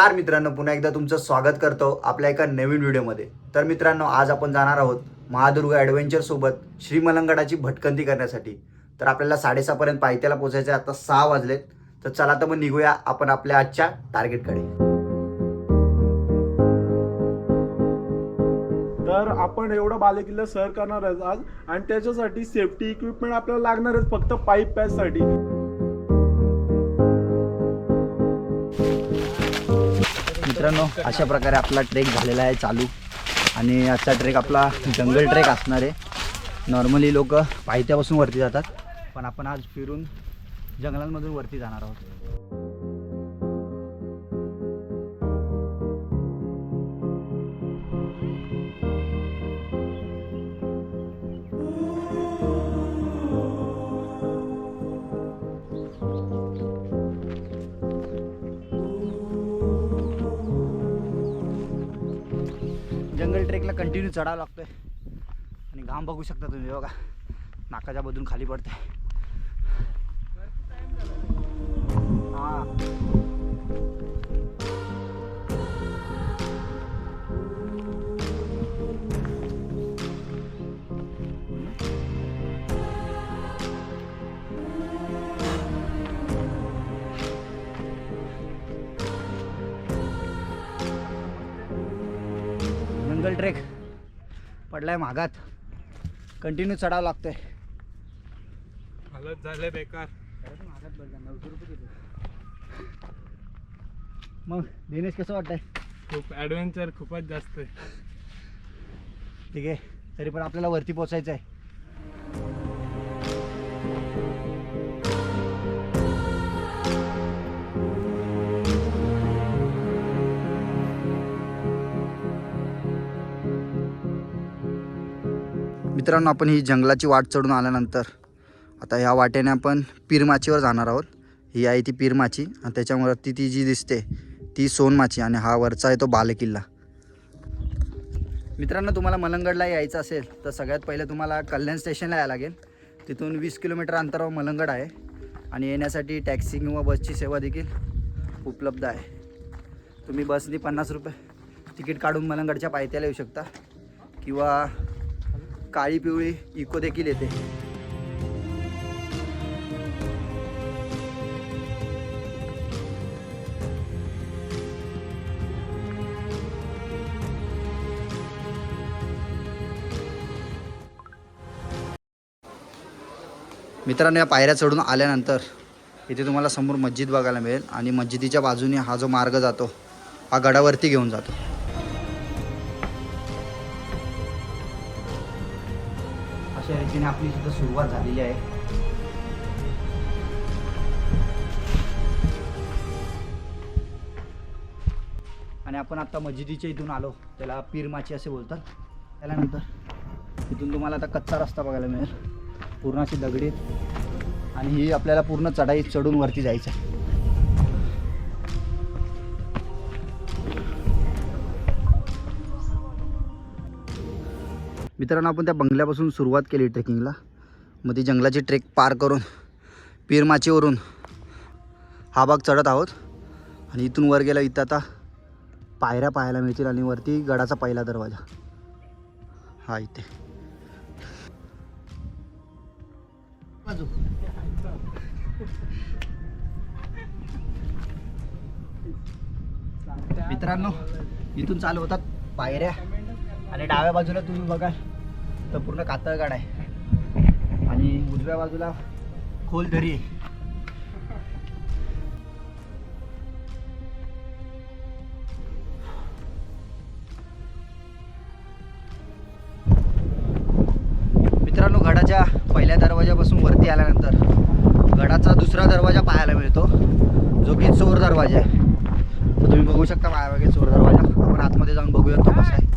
नमस्कार मित्रांनो पुन्हा एकदा तुमचं स्वागत करतो आपल्या एका नवीन व्हिडिओमध्ये. तर मित्रांनो आज आपण जाणार आहोत महादुर्ग ॲडव्हेंचरसोबत श्रीमलंगडाची भटकंती करण्यासाठी. तर आपल्याला साडेसहापर्यंत पायथ्याला पोचायचं आता सहा वाजलेत. तर चला तर मग निघूया आपण आपल्या आजच्या टार्गेटकडे तर आपण एवढं बालेकिल्ला सर करणार आज आणि त्याच्यासाठी सेफ्टी इक्विपमेंट आपल्याला लागणार फक्त पाईप पॅचसाठी मित्रांनो अशा प्रकारे आपला ट्रेक झालेला आहे चालू. आणि आजचा ट्रेक आपला जंगल ट्रेक असणार आहे. नॉर्मली लोक पायथ्यापासून वरती जातात पण आपण आज फिरून जंगलांमधून वरती जाणार आहोत. ट्रेकला कंटिन्यू चढावं लागतोय. आणि घाम बघू शकता तुम्ही बघा. नाकाच्या मधून खाली पडते हा. ट्रेक पडलाय मागात कंटिन्यू चढावं लागतोय. हालत झाले. बेकार मग दिनेश कसं वाटतंय? खूप ॲडव्हेंचर खूपच जास्त आहे. ठीक आहे. तरी पण आपल्याला वरती पोचायचं आहे मित्रांनो आपण ही जंगलाची वाट चढून आल्यानंतर आता ह्या वाटेने आपण पीरमाचीवर जाणार आहोत. ही आहे ती पीरमाची आणि त्याच्यावरती ती जी दिसते ती सोनमाची आणि हा वरचा आहे तो बालकिल्ला. मित्रांनो तुम्हाला मलंगडला यायचं असेल तर सगळ्यात पहिले तुम्हाला कल्याण स्टेशनला यायला लागेल. तिथून वीस किलोमीटर अंतरावर मलंगड आहे आणि येण्यासाठी टॅक्सी किंवा बसची सेवा देखील उपलब्ध आहे. तुम्ही बसनी पन्नास रुपये तिकीट काढून मलंगडच्या पायथ्याला येऊ शकता किंवा काळी पिवळी इको देखील येते. मित्रांनो या पायऱ्या चढून आल्यानंतर इथे तुम्हाला समोर मस्जिद बघायला मिळेल आणि मस्जिदीच्या बाजूने हा जो मार्ग जातो हा गडावरती घेऊन जातो. अशा रीतीने आपली सुद्धा सुरुवात झालेली आहे. आणि आपण आता मस्जिदीच्या इथून आलो. त्याला पीरमाची असे बोलतात. त्यानंतर इथून तुम्हाला आता कच्चा रस्ता बघायला मिळेल. पूर्ण अशी दगडी. आणि ही आपल्याला पूर्ण चढाई चढून वरती जायचं मित्रांनो आपण त्या बंगल्यापासून सुरुवात केली ट्रेकिंगला. मग ती जंगलाची ट्रेक पार करून पीरमाचीवरून हा भाग चढत आहोत. आणि इथून वर गेला इथं आता पायऱ्या पाहायला मिळतील आणि वरती गडाचा पहिला दरवाजा. हा इथे. मित्रांनो इथून चालू होतात पायऱ्या. आणि डाव्या बाजूला तुम्ही बघा तर पूर्ण कातळगाड आहे. आणि उजव्या बाजूला खोल दरी आहे. मित्रांनो गडाच्या पहिल्या दरवाजापासून वरती आल्यानंतर गडाचा दुसरा दरवाजा पाहायला मिळतो. जो की चोर दरवाजा आहे. तुम्ही बघू शकता माझ्या चोर दरवाजा. आपण आतमध्ये जाऊन बघूया तो कसा आहे.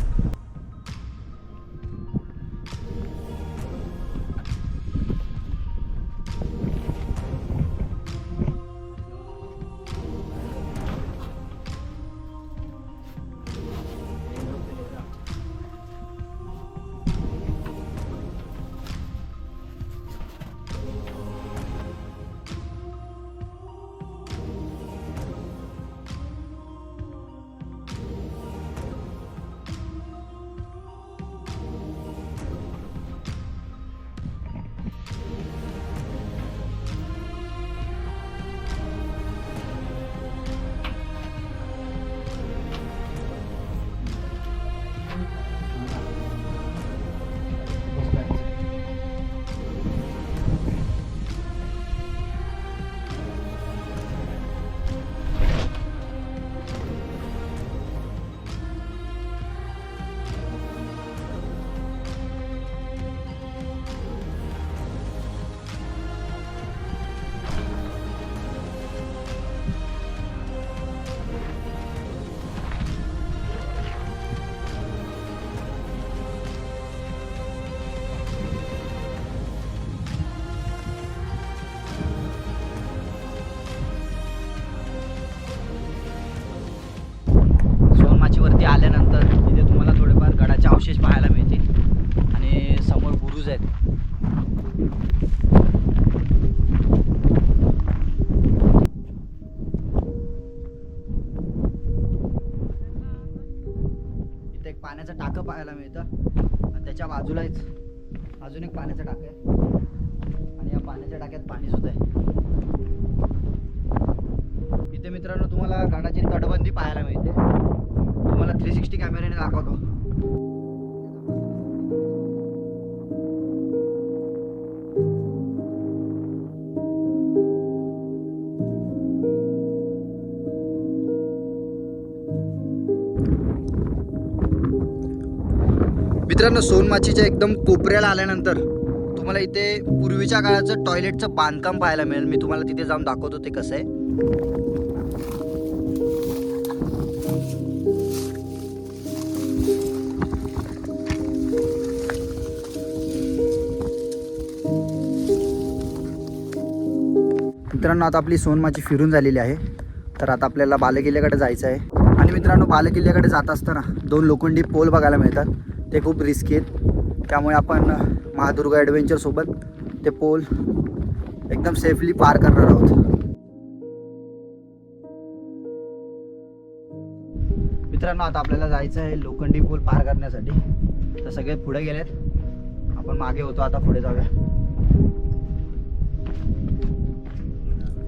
पाहायला मिळतं. आणि त्याच्या बाजूलाच अजून एक पाण्याचं टाकं आहे. आणि या पाण्याच्या टाक्यात पाणी सुद्धा आहे. इथे मित्रांनो तुम्हाला गाडाची तटबंदी पाहायला मिळते. तुम्हाला थ्री सिक्स्टी कॅमेऱ्याने दाखवतो. मित्रांनो सोनमाचीच्या एकदम कोपऱ्याला आल्यानंतर तुम्हाला इथे पूर्वीच्या काळाचं टॉयलेटचं बांधकाम पाहायला मिळेल. मी तुम्हाला तिथे जाऊन दाखवतो ते कसं आहे. मित्रांनो आता आपली सोनमाची फिरून झालेली आहे. तर आता आपल्याला बालेकिल्ल्याकडे जायचं आहे. आणि मित्रांनो बालेकिल्ल्याकडे जात असताना दोन लोखंडी पोल बघायला मिळतात. ते खूप रिस्की आहेत. त्यामुळे आपण महादुर्गा ॲडव्हेंचरसोबत ते पोल एकदम सेफली पार करणार आहोत. मित्रांनो आता आपल्याला जायचं आहे लोखंडी पूल पार करण्यासाठी. तर सगळे पुढे गेलेत. आपण मागे होतो आता पुढे जाऊया.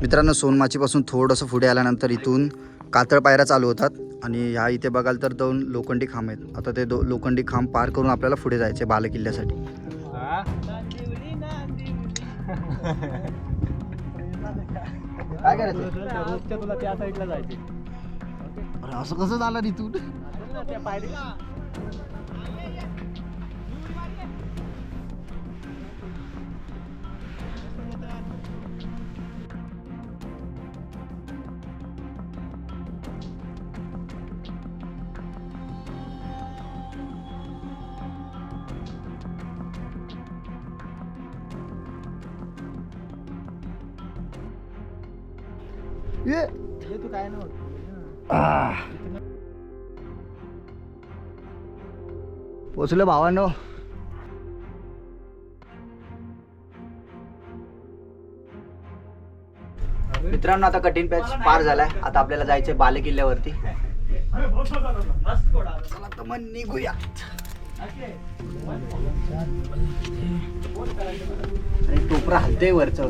मित्रांनो सोनमाचीपासून थोडंसं पुढे आल्यानंतर इथून कातळ पायऱ्या चालू होतात. आणि ह्या इथे बघाल तर दोन लोखंडी खांब आहेत. आता ते दो लोखंडी खांब पार करून आपल्याला पुढे जायचे बालेकिल्ल्यासाठी. काय करायचं? तुला त्या साईडला जायचे असं कसं झालं पोचलो भावांनो. मित्रांनो आता कठीण पॅच पार झालाय. आता आपल्याला जायचंय बाले किल्ल्यावरती मग निघूया. आणि टोपरा हलते वरच.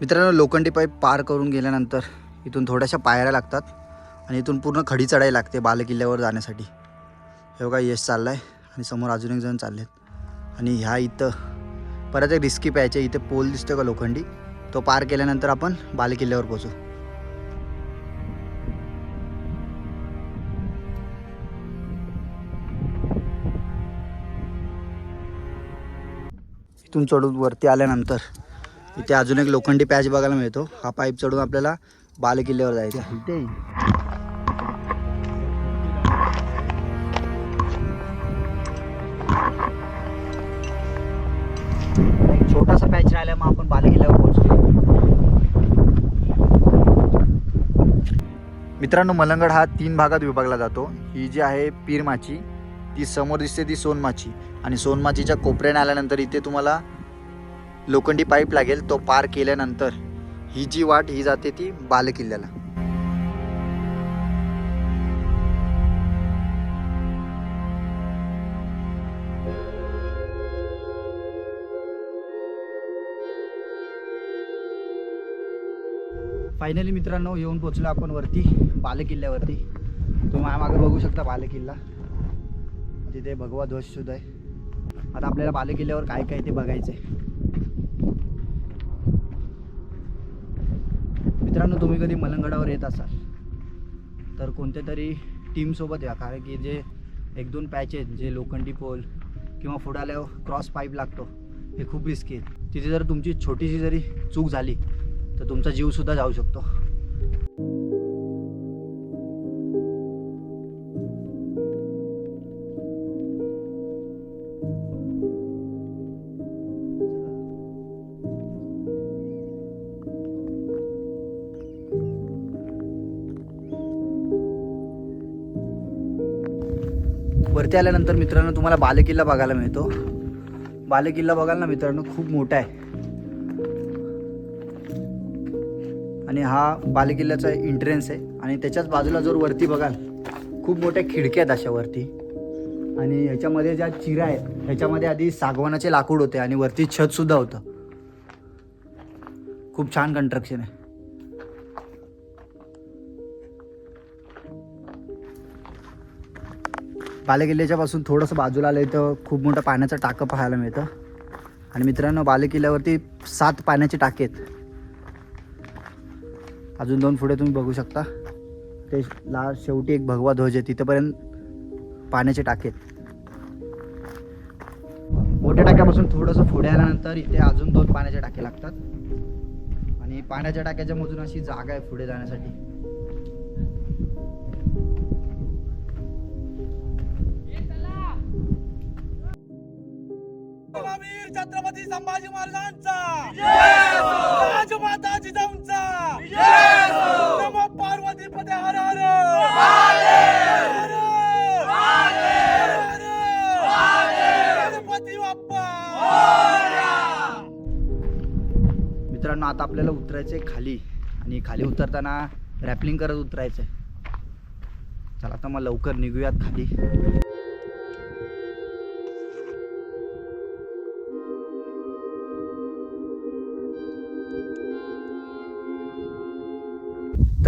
मित्रांनो लोखंडी पाईप पार करून गेल्यानंतर इथून थोड्याशा पायऱ्या लागतात आणि इथून पूर्ण खडी चढाई लागते बालकिल्ल्यावर जाण्यासाठी. हे बघा यश चाललं आहे आणि समोर अजून एक जण चालले आहेत आणि ह्या इथं परत एक रिस्की प्यायचे इथे पोल दिसतो का लोखंडी? तो पार केल्यानंतर आपण बालकिल्ल्यावर पोचू इथून चढून वरती आल्यानंतर इथे अजून एक लोखंडी पॅच बघायला मिळतो. हा पाईप चढून आपल्याला बालकिल्ल्यावर जायचं छोटासा पॅच राहिला मग आपण बालकिल्ल्यावर पोहोचतो मित्रांनो मलंगड हा तीन भागात विभागला जातो. ही जी आहे पीरमाची ती समोर दिसते ती सोनमाची आणि सोनमाचीच्या कोपऱ्याने आल्यानंतर इथे तुम्हाला लोखंडी पाईप लागेल तो पार केल्यानंतर ही जी वाट ही जाते ती बालकिल्ल्याला. फायनली मित्रांनो येऊन पोचलो आपण वरती बालकिल्ल्यावरती. तुम्ही माझ्या मागे बघू शकता बालकिल्ला. तिथे भगवा ध्वज सुद्धा आहे. आता आपल्याला बालकिल्ल्यावर काय काय ते बघायचं आहे मित्रांनो तुम्ही कधी मलंगडावर येत असाल तर कोणत्या तरी टीमसोबत या. कारण की जे एक दोन पॅच आहेत जे लोखंडी पोल किंवा फुडाल्यावर क्रॉस पाईप लागतो हे खूप रिस्की आहे तिथे जर तुमची छोटीशी जरी चूक झाली तर तुमचा जीवसुद्धा जाऊ शकतो. वरती आल्यानंतर मित्रांनो तुम्हाला बालेकिल्ला बघायला मिळतो. बालेकिल्ला बघाल ना मित्रांनो खूप मोठा आहे. आणि हा बालेकिल्ल्याचा एंट्रन्स आहे. आणि त्याच्याच बाजूला जर वरती बघाल खूप मोठ्या खिडक्या आहेत अशा वरती. आणि ह्याच्यामध्ये ज्या चिरा आहेत ह्याच्यामध्ये आधी सागवानाचे लाकूड होते आणि वरती छतसुद्धा होतं. खूप छान कन्स्ट्रक्शन आहे. बालेकिल्ल्याच्या पासून थोडंसं बाजूला आलं तर खूप मोठं पाण्याचं टाकं पाहायला मिळतं. आणि मित्रांनो बालेकिल्ल्यावरती सात पाण्याचे टाके आहेत. अजून दोन पुढे तुम्ही बघू शकता. ते ला शेवटी एक भगवा ध्वज आहे. तिथंपर्यंत पाण्याचे टाके आहेत. मोठ्या टाक्यापासून थोडंसं पुढे आल्यानंतर इथे अजून दोन पाण्याचे टाके लागतात. आणि पाण्याच्या टाक्याच्या मधून अशी जागा आहे पुढे जाण्यासाठी. संभाजी महाराजांचा. राजमाता जिजाऊंचा नमो पार्वती पदे हर हर. हर हर. हर गणपती बाप्पा. मित्रांनो आता आपल्याला उतरायचं आहे खाली. आणि खाली उतरताना रॅपलिंग करत उतरायचं आहे चला आता मग लवकर निघूयात खाली.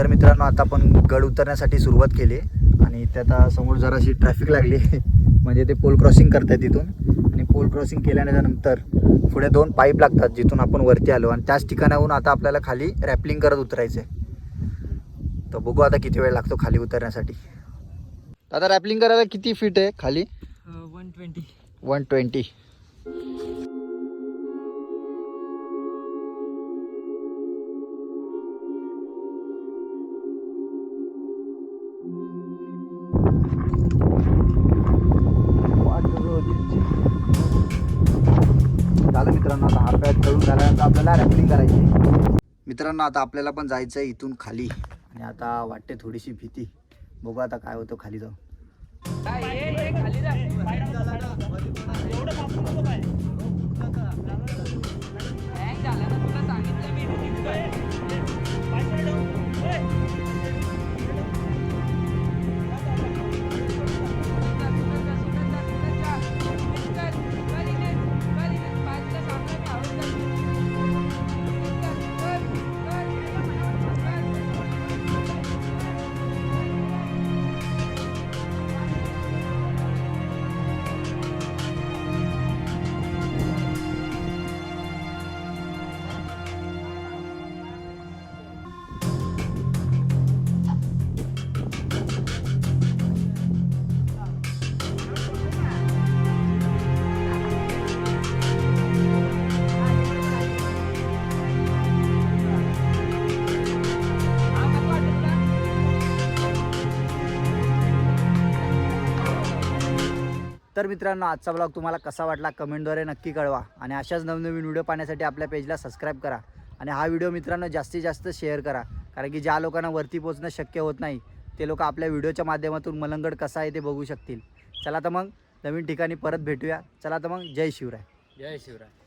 तर मित्रांनो आता आपण गड उतरण्यासाठी सुरुवात केली आणि त्यात समोर जराशी ट्रॅफिक लागली. म्हणजे ते पोल क्रॉसिंग करतायत तिथून आणि पोल क्रॉसिंग केल्यानंतर पुढे दोन पाईप लागतात जिथून आपण वरती आलो. आणि त्याच ठिकाणाहून आता आपल्याला खाली रॅपलिंग करत उतरायचं आहे तर बघू आता किती वेळ लागतो खाली उतरण्यासाठी. आता रॅपलिंग करायला किती फीट आहे खाली? वन ट्वेंटी वन ट्वेंटी झालं मित्रांनो आता हा पॅट करून झाल्यानंतर आपल्याला रॅपलिंग करायची मित्रांनो आता आपल्याला पण जायचं आहे इथून खाली. आणि आता वाटते थोडीशी भीती. बघू आता काय होतं खाली जाऊन. तर मित्रांनो आजचा ब्लॉग तुम्हाला कसा वाटला कमेंटद्वारे नक्की कळवा. आणि अशाच नवनवीन व्हिडिओ पाहण्यासाठी आपल्या पेजला सबस्क्राईब करा. आणि हा व्हिडिओ मित्रांनो जास्तीत जास्त शेअर करा. कारण की ज्या लोकांना वरती पोहोचणं शक्य होत नाही ते लोक आपल्या व्हिडिओच्या माध्यमातून मलंगड कसा आहे ते बघू शकतील. चला तर मग नवीन ठिकाणी परत भेटूया. चला तर मग जय शिवराय. जय शिवराय.